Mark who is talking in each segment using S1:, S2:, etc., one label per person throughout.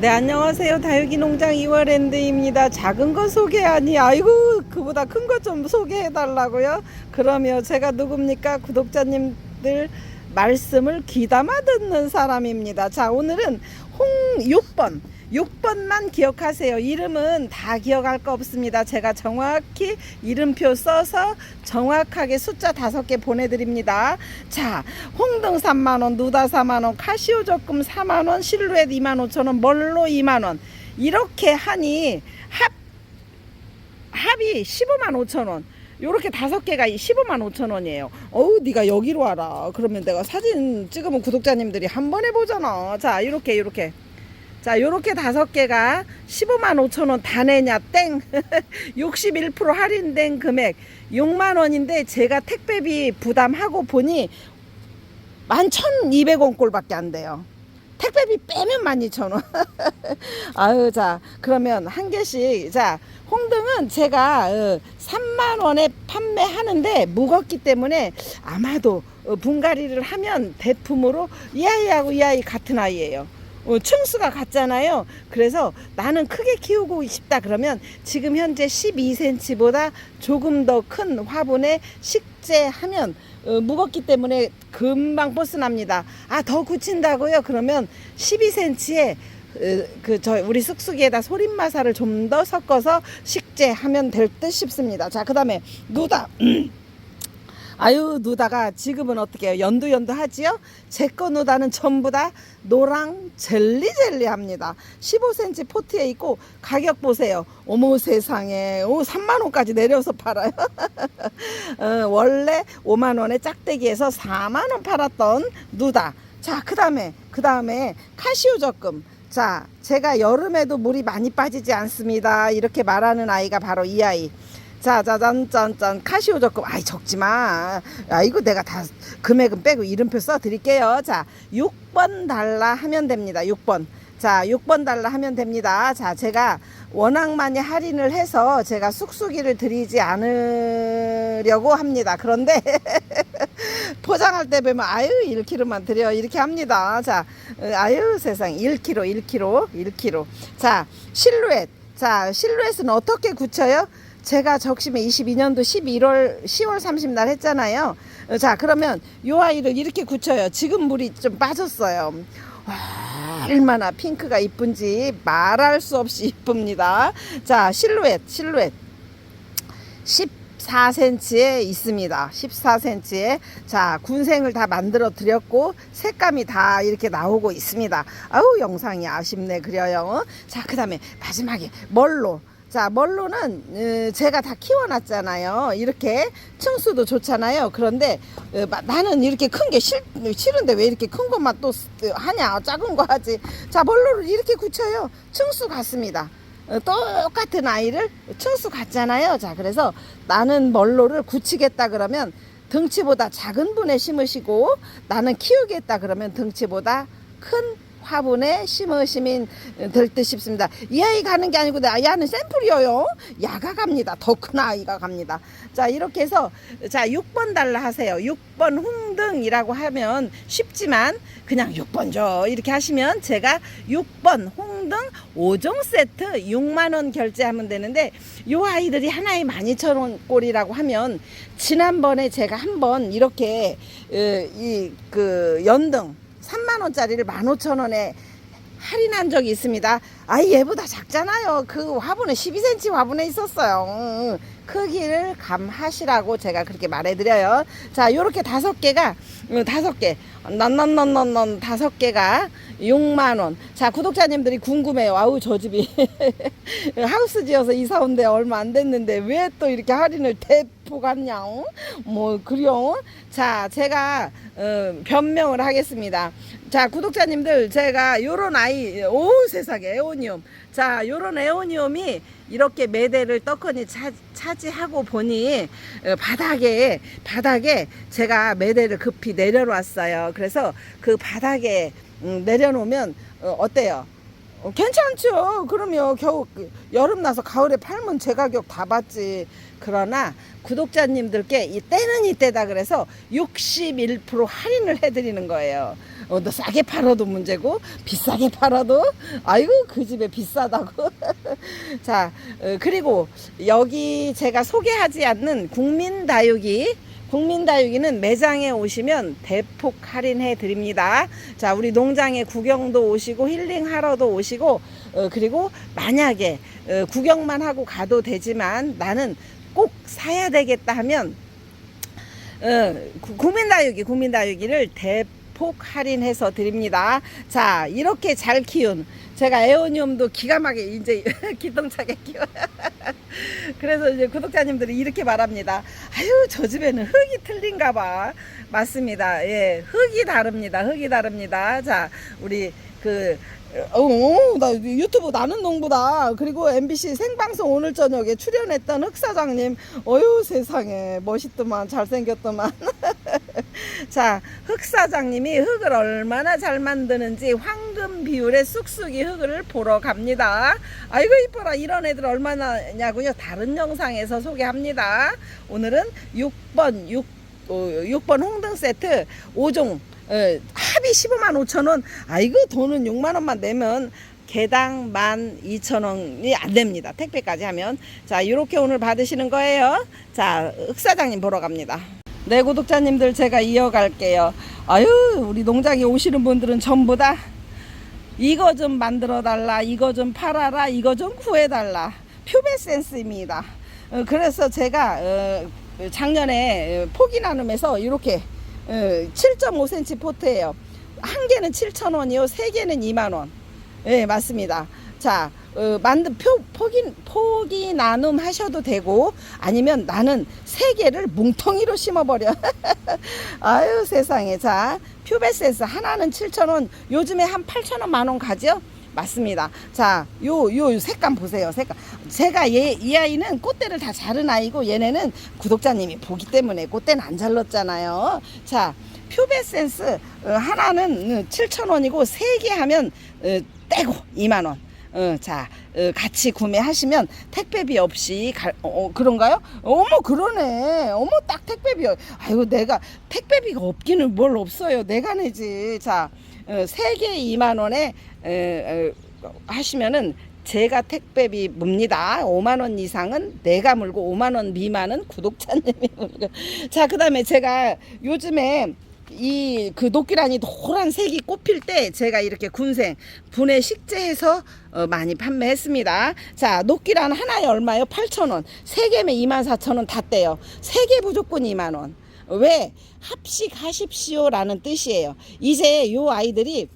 S1: 네 안녕하세요. 다육이 농장 이월랜드입니다. 작은 거 소개하니 아이고 그보다 큰 거 좀 소개해 달라고요. 그러면 제가 누굽니까? 구독자님들 말씀을 귀담아 듣는 사람입니다. 자 오늘은 홍 6번 6번만 기억하세요. 이름은 다 기억할 거 없습니다. 제가 정확히 이름표 써서 정확하게 숫자 다섯 개 보내드립니다. 자, 홍등 3만원, 누다 4만원, 카시오 적금 4만원, 실루엣 2만 5천원, 멀로 2만원. 이렇게 하니 합, 합이 15만 5천원. 요렇게 다섯 개가 15만 5천 원이에요. 어우, 네가 여기로 와라. 그러면 내가 사진 찍으면 구독자님들이 한 번에 보잖아. 자, 이렇게 이렇게. 자, 요렇게 다섯 개가 15만 5천 원 다 내냐 땡. 61% 할인된 금액 6만 원인데 제가 택배비 부담하고 보니 11,200원 꼴밖에 안 돼요. 택배비 빼면 12,000원. 아유, 자, 그러면 한 개씩. 자, 홍등은 제가 어, 3만 원에 판매하는데 무겁기 때문에 아마도 어, 분갈이를 하면 대품으로 이 아이하고 이 아이 같은 아이예요. 어, 층수가 같잖아요. 그래서 나는 크게 키우고 싶다 그러면 지금 현재 12cm보다 조금 더 큰 화분에 식재하면 어, 무겁기 때문에 금방 버스납니다. 아 더 굳힌다고요? 그러면 12cm에 그저 우리 쑥쑥이에다 소림마사를 좀 더 섞어서 식재하면 될 듯 싶습니다. 자 그다음에 누다. 아유 누다가 지금은 어떻게 해요? 연두 연두 하지요? 제거 누다는 전부 다 노랑 젤리 젤리 합니다. 15cm 포트에 있고 가격 보세요. 어머 세상에 오 3만 원까지 내려서 팔아요. 어, 원래 5만 원에 짝대기에서 4만 원 팔았던 누다. 자 그 다음에 그 다음에 카시오 적금. 자 제가 여름에도 물이 많이 빠지지 않습니다. 이렇게 말하는 아이가 바로 이 아이. 자, 짜잔, 짠짠, 카시오 적금. 아이, 적지 마. 아, 이거 내가 다 금액은 빼고 이름표 써 드릴게요. 자, 6번 달라 하면 됩니다. 6번. 자, 6번 달라 하면 됩니다. 자, 제가 워낙 많이 할인을 해서 제가 쑥쑥이를 드리지 않으려고 합니다. 그런데 포장할 때 보면 아유 1kg만 드려 이렇게 합니다. 자, 어, 아유 세상 1kg, 1kg, 1kg. 자, 실루엣. 자, 실루엣은 어떻게 굳혀요? 제가 적심에 22년도 11월 10월 30날 했잖아요. 어, 자, 그러면 요 아이를 이렇게 굳혀요. 지금 물이 좀 빠졌어요. 와, 얼마나 핑크가 이쁜지 말할 수 없이 이쁩니다. 자, 실루엣, 실루엣. 14cm에 있습니다. 14cm에. 자, 군생을 다 만들어 드렸고, 색감이 다 이렇게 나오고 있습니다. 아우, 영상이 아쉽네, 그려요. 자, 그 다음에 마지막에 멀로. 자, 멀로는 어, 제가 다 키워놨잖아요. 이렇게 층수도 좋잖아요. 그런데 나는 이렇게 큰 게 싫은데 왜 이렇게 큰 것만 또 쓰- 하냐? 작은 거 하지. 자, 멀로를 이렇게 굳혀요. 층수 같습니다. 어, 똑같은 아이를 층수 같잖아요. 자, 그래서 나는 멀로를 굳히겠다 그러면 등치보다 작은 분에 심으시고 나는 키우겠다 그러면 등치보다 큰 화분에 심으시면 될 듯 싶습니다. 이 아이 가는 게 아니고 내 야는 샘플이에요. 야가 갑니다. 더 큰 아이가 갑니다. 자 이렇게 해서 자 6번 달라 하세요. 6번 홍등이라고 하면 쉽지만 그냥 6번 줘 이렇게 하시면 제가 6번 홍등 5종 세트 6만 원 결제하면 되는데 요 아이들이 하나에 12,000원 꼴이라고 하면 지난번에 제가 한번 이렇게 어, 이그 연등 3만 원짜리를 15,000원에 할인한 적이 있습니다. 아이 얘보다 작잖아요. 그 화분에 12cm 화분에 있었어요. 응, 크기를 감하시라고 제가 그렇게 말해드려요. 자, 요렇게 다섯 개가 어, 다섯 개, 난난난난난 다섯 개가 6만 원. 자, 구독자님들이 궁금해요. 아우 저 집이 하우스 지어서 이사 온 데 얼마 안 됐는데 왜 또 이렇게 할인을 대 어? 뭐 그려? 자, 제가 어, 변명을 하겠습니다. 자, 구독자님들 제가 요런 아이 오 세상에 에오니움. 자, 요런 에오니움이 이렇게 매대를 떡하니 차, 차지하고 보니 어, 바닥에 바닥에 제가 매대를 급히 내려놨어요. 그래서 그 바닥에 음, 내려놓으면 어, 어때요? 어, 괜찮죠. 그러면 겨우 그 여름 나서 가을에 팔면 제 가격 다 받지. 그러나 구독자님들께 이 때는 이때다 그래서 61% 할인을 해드리는 거예요. 어, 너 싸게 팔아도 문제고 비싸게 팔아도 아이고 그 집에 비싸다고. 자 어, 그리고 여기 제가 소개하지 않는 국민다육이 국민다육이는 매장에 오시면 대폭 할인해 드립니다. 자, 우리 농장에 구경도 오시고 힐링하러도 오시고 어, 그리고 만약에 어, 구경만 하고 가도 되지만 나는 꼭 사야 되겠다 하면 어, 구- 국민다육이 국민다육이를 대폭 할인해서 드립니다. 자, 이렇게 잘 키운 제가 에어니움도 기가 막히게 이제 기똥차게 키워. 그래서 이제 구독자님들이 이렇게 말합니다. 아유, 저 집에는 흙이 틀린가 봐. 맞습니다. 예, 흙이 다릅니다. 흙이 다릅니다. 자, 우리 그 어, 어, 나 유튜브 나는 농부다. 그리고 MBC 생방송 오늘 저녁에 출연했던 흑 사장님, 어유 세상에 멋있더만 잘생겼더만. 자, 흑 사장님이 흙을 얼마나 잘 만드는지 황금 비율의 쑥쑥이 흙을 보러 갑니다. 아이고 이뻐라 이런 애들 얼마나냐고요? 다른 영상에서 소개합니다. 오늘은 6번 6 어, 6번 홍등 세트 5종 어, 합이 15만 5천 원. 아이고 돈은 6만 원만 내면 개당 12,000원이 안 됩니다. 택배까지 하면. 자, 이렇게 오늘 받으시는 거예요. 자, 흑사장님 보러 갑니다. 네, 구독자님들 제가 이어갈게요. 아유, 우리 농장에 오시는 분들은 전부 다 이거 좀 만들어 달라, 이거 좀 팔아라, 이거 좀 구해 달라. 표배 센스입니다. 어, 그래서 제가 어, 작년에 어, 포기 나눔에서 이렇게 어, 7.5cm 포트예요. 한 개는 7,000원이요, 세 개는 2만 원. 예, 맞습니다. 자, 어, 만든 표, 포기, 포기 나눔 하셔도 되고, 아니면 나는 세 개를 뭉텅이로 심어버려. 아유, 세상에. 자, 퓨베센스 하나는 7,000원, 요즘에 한 8,000원, 만원 가죠? 맞습니다. 자, 요, 요 색감 보세요. 색감. 제가 얘, 이 아이는 꽃대를 다 자른 아이고, 얘네는 구독자님이 보기 때문에 꽃대는 안 잘랐잖아요. 자, 퓨베센스 어, 하나는 7,000원이고, 세 개 하면 어, 떼고 2만원. 어, 자, 어, 같이 구매하시면 택배비 없이 갈, 어, 어, 그런가요? 어머, 그러네. 어머, 딱 택배비. 아이고, 내가 택배비가 없기는 뭘 없어요. 내가 내지. 자, 어, 세개 2만 원에 에, 에, 하시면은 제가 택배비 묵니다. 5만 원 이상은 내가 물고 5만 원 미만은 구독자님이 물고. 자, 그다음에 제가 요즘에 이 그 녹기란이 노란색이 꼽힐 때 제가 이렇게 군생 분해 식재해서 어, 많이 판매했습니다. 자, 녹기란 하나에 얼마요? 8,000원. 세 개면 24,000원 다 떼요. 세개 무조건 2만 원. 왜? 합식하십시오라는 뜻이에요. 이제 요 아이들이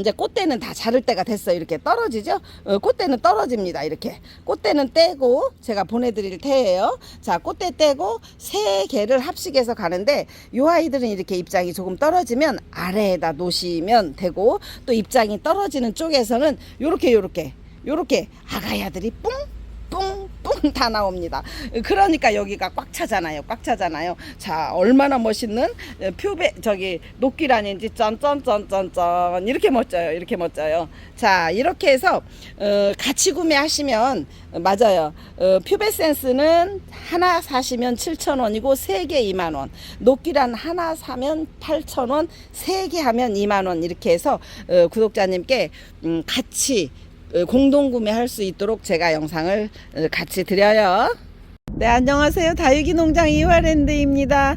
S1: 이제 꽃대는 다 자를 때가 됐어요. 이렇게 떨어지죠? 어, 꽃대는 떨어집니다. 이렇게. 꽃대는 떼고 제가 보내드릴 테예요. 자, 꽃대 떼고 세 개를 합식해서 가는데 요 아이들은 이렇게 입장이 조금 떨어지면 아래에다 놓으시면 되고 또 입장이 떨어지는 쪽에서는 요렇게 요렇게 요렇게 아가야들이 뿡 뿡 뿡다 나옵니다. 그러니까 여기가 꽉 차잖아요. 꽉 차잖아요. 자, 얼마나 멋있는 어, 표배 저기 녹기란인지 짠짠짠짠짠 이렇게 멋져요. 이렇게 멋져요. 자, 이렇게 해서 어, 같이 구매하시면 어, 맞아요. 어, 퓨베 센스는 하나 사시면 7,000원이고 세 개 2만 원. 녹기란 하나 사면 8,000원, 세 개 하면 2만 원 이렇게 해서 어, 구독자님께 음, 같이 어, 공동 구매할 수 있도록 제가 영상을 어, 같이 드려요. 네, 안녕하세요. 다육이 농장 이화랜드입니다.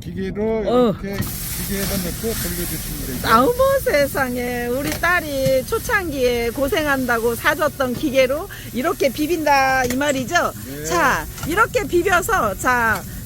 S2: 기계로
S1: 어.
S2: 이렇게 기계에다 넣고 돌려주시면 되죠.
S1: 아우머 세상에 우리 딸이 초창기에 고생한다고 사줬던 기계로 이렇게 비빈다 이 말이죠.
S2: 네.
S1: 자 이렇게 비벼서 자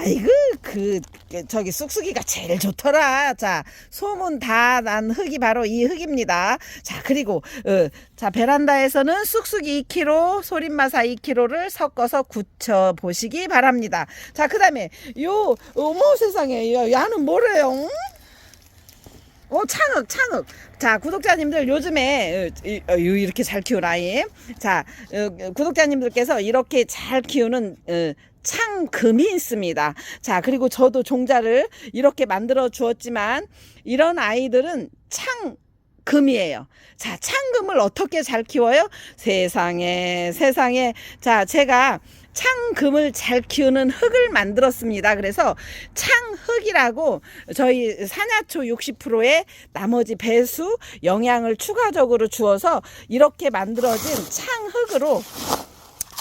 S1: 아이고 그, 그 저기 쑥쑥이가 제일 좋더라. 자 소문 다 난 흙이 바로 이 흙입니다. 자 그리고 어, 자 베란다에서는 쑥쑥이 2kg, 소림마사 2kg를 섞어서 굳혀 보시기 바랍니다. 자 그다음에 요 어머 세상에 야, 야는 뭐래요? 응? 어 창흑 창흑 자 구독자님들 요즘에 어, 이- 어, 이렇게 잘 키운 아이 자 어, 구독자님들께서 이렇게 잘 키우는 어, 창금이 있습니다. 자 그리고 저도 종자를 이렇게 만들어 주었지만 이런 아이들은 창 금이에요. 자 창금을 어떻게 잘 키워요? 세상에 세상에. 자 제가 창금을 잘 키우는 흙을 만들었습니다. 그래서 창흙이라고 저희 산야초 60%의 나머지 배수 영양을 추가적으로 주어서 이렇게 만들어진 창흙으로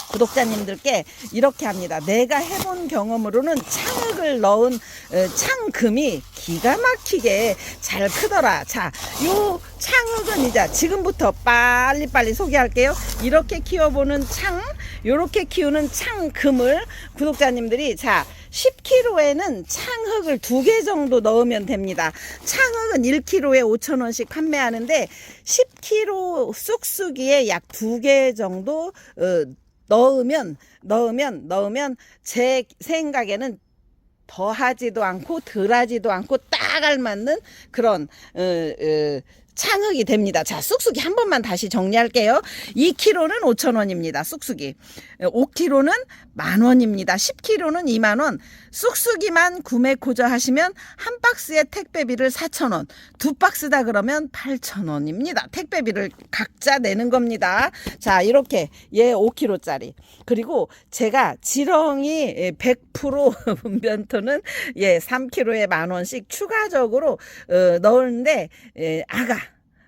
S1: 구독자님들께 이렇게 합니다. 내가 해본 경험으로는 창흙을 넣은 어, 창금이 기가 막히게 잘 크더라. 자, 요 창흙은 이제 지금부터 빨리빨리 소개할게요. 이렇게 키워보는 창, 요렇게 키우는 창금을 구독자님들이 자, 10kg에는 창흙을 두 개 정도 넣으면 됩니다. 창흙은 1kg에 5,000원씩 판매하는데 10kg 쑥쑥이에 약 두 개 정도 어, 넣으면 넣으면 넣으면 제 생각에는 더하지도 않고 덜하지도 않고 딱 알맞는 그런 어, 어, 창흙이 됩니다. 자, 쑥쑥이 한 번만 다시 정리할게요. 2kg는 5,000원입니다. 쑥쑥이. 5kg는 만 원입니다. 10kg는 2만 원. 쑥쑥이만 구매 고저하시면 한 박스에 택배비를 4,000원. 두 박스다 그러면 8,000원입니다. 택배비를 각자 내는 겁니다. 자, 이렇게 얘 5kg짜리. 그리고 제가 지렁이 100% 분변토는 예, 3kg에 만 원씩 추가적으로 어, 넣는데 예, 아가 어,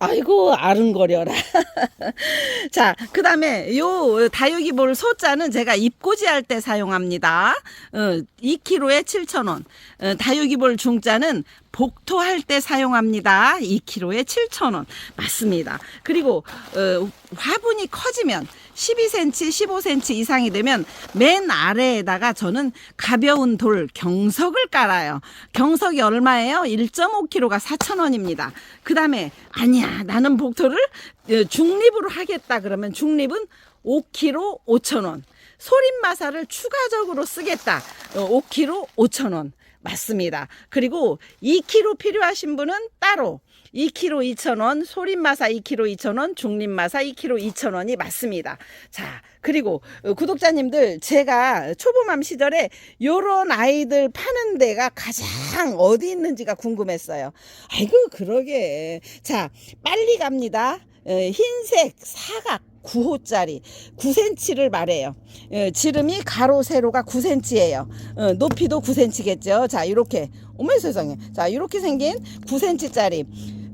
S1: 아이고 아른거려라. 자, 그 다음에 요 다육이 볼 소자는 제가 입고지 할 때 사용합니다. 어, 2kg에 7,000원. 어, 다육이 볼 중자는 복토할 때 사용합니다. 2kg에 7,000원. 맞습니다. 그리고 어, 화분이 커지면 12cm, 15cm 이상이 되면 맨 아래에다가 저는 가벼운 돌 경석을 깔아요. 경석이 얼마예요? 1.5kg가 4,000원입니다. 그 다음에 아니야 나는 복토를 어, 중립으로 하겠다 그러면 중립은 5kg 5,000원. 소림마사를 추가적으로 쓰겠다. 어, 5kg 5,000원. 맞습니다. 그리고 2kg 필요하신 분은 따로 2kg 2,000원, 소림마사 2kg 2,000원, 중립마사 2kg 2,000원이 맞습니다. 자, 그리고 어, 구독자님들 제가 초보맘 시절에 요런 아이들 파는 데가 가장 어디 있는지가 궁금했어요. 아이고 그러게. 자, 빨리 갑니다. 어, 흰색 사각 9호짜리 9cm를 말해요. 어, 지름이 가로 세로가 9cm예요. 어, 높이도 9cm겠죠. 자, 이렇게 어머 세상에. 자, 이렇게 생긴 9cm짜리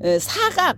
S1: 어, 사각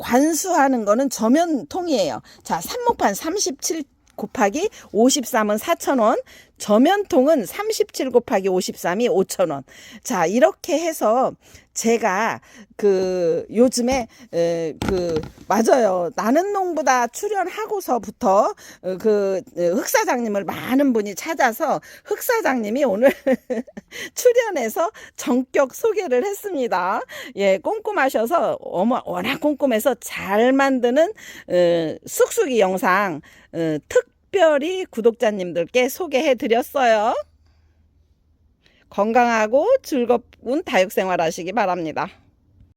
S1: 관수하는 거는 저면통이에요. 자, 삽목판 37 곱하기 53은 4,000원, 저면통은 37 곱하기 53이 5,000원. 자, 이렇게 해서 제가 그 요즘에 에, 그 맞아요. 나는 농보다 출연하고서부터 어, 그 어, 흑사장님을 많은 분이 찾아서 흑사장님이 오늘 출연해서 전격 소개를 했습니다. 예, 꼼꼼하셔서 어머 워낙 꼼꼼해서 잘 만드는 어, 쑥쑥이 영상 어, 특별히 구독자님들께 소개해 드렸어요. 건강하고 즐거운 다육생활 하시기 바랍니다.